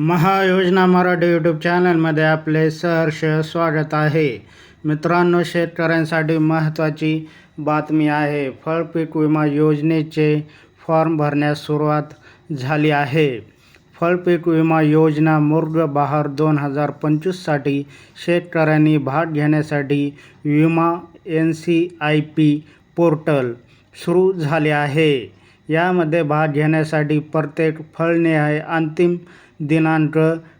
महायोजना Marathi YouTube चॅनलमध्ये आपले सहर्ष स्वागत आहे. मित्रांनो शेतकऱ्यांसाठी महत्त्वाची बातमी आहे. फळपीक विमा योजनेचे फॉर्म भरण्यास सुरुवात झाली आहे. फळपीक विमा योजना मुर्ग बहार दोन हजार पंचवीससाठी शेतकऱ्यांनी भाग घेण्यासाठी विमा N C I P portal सुरू झाले आहे. यामध्ये भाग घेण्यासाठी प्रत्येक फळनिहाय अंतिम दिनांक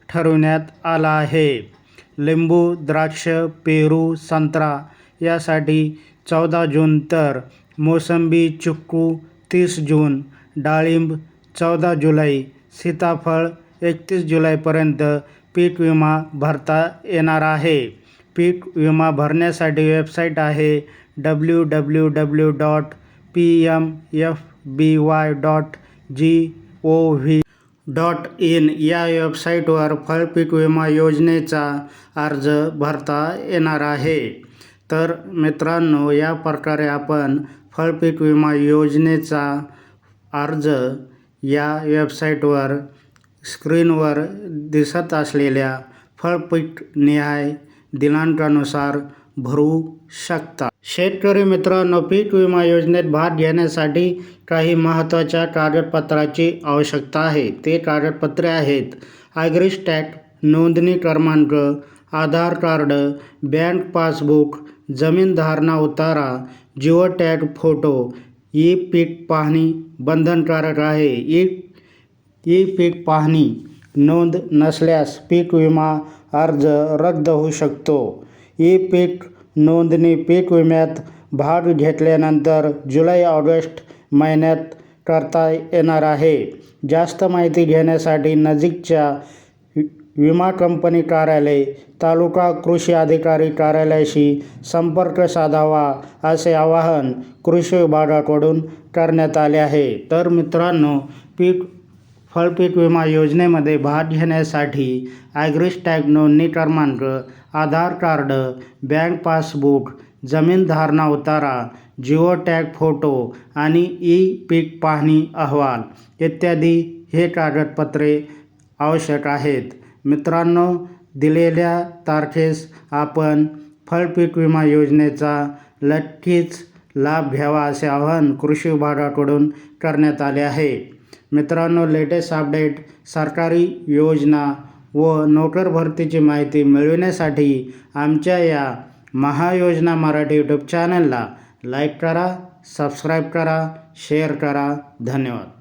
ठरवण्यात आला आहे. लिंबू, द्राक्ष, पेरू, संत्रा यासाठी चौदा जून तर मोसंबी, चिक्कू, तीस जून, डाळिंब, चौदा जुलै, सीताफळ, एकतीस जुलैपर्यंत पीक विमा भरता येणार आहे. पीक विमा भरण्यासाठी वेबसाईट आहे W W W dot P M F B Y dot G O V dot in या वेबसाईटवर फळपीक विमा योजनेचा अर्ज भरता येणार आहे. तर मित्रांनो या प्रकारे आपण फळपीक विमा योजनेचा अर्ज या वेबसाईटवर स्क्रीनवर दिसत असलेल्या फळपीक निहाय दिनांकानुसार भरू शकता. शेतकरी मित्रांनो पीक विमा योजनेत भाग घेण्यासाठी काही महत्त्वाच्या कागदपत्राची आवश्यकता आहे. ते कागदपत्रे आहेत. ॲग्रिस्टॅट नोंदणी क्रमांक आधार कार्ड बँक पासबुक जमीन धारणा उतारा जिओ टॅग फोटो ई पीक पाहणी बंधनकारक आहे. ई ई पीक पाहणी नोंद नसल्यास पीक विमा अर्ज रद्द होऊ शकतो. ई पीक नोंदणी पीक विम्यात भाग घेतल्यानंतर जुलै ऑगस्ट महिन्यात करता येणार आहे. जास्त माहिती घेण्यासाठी नजीकच्या विमा कंपनी कार्यालय तालुका कृषी अधिकारी कार्यालयाशी संपर्क साधावा असे आवाहन कृषी विभागाकडून करण्यात आले आहे. तर मित्रांनो पीक फळपीक विमा योजनेमध्ये भाग घेण्यासाठी ॲग्रिस्टॅग नोंदणी क्रमांक आधार कार्ड बँक पासबुक जमीन धारणा उतारा जिओ टॅग फोटो आणि ई पीक पाहणी अहवाल इत्यादी हे कागदपत्रे आवश्यक आहेत. मित्रांनो दिलेल्या तारखेस आपण फळपीक विमा योजनेचा नक्कीच लाभ घ्यावा असे आवाहन कृषी विभागाकडून करण्यात आले आहे. मित्रांनो लेटेस्ट अपडेट सरकारी योजना व नोकर भरतीची माहिती मिळविण्यासाठी आमच्या या महायोजना मराठी यूट्यूब चॅनलला लाईक करा सबस्क्राईब करा शेअर करा. धन्यवाद.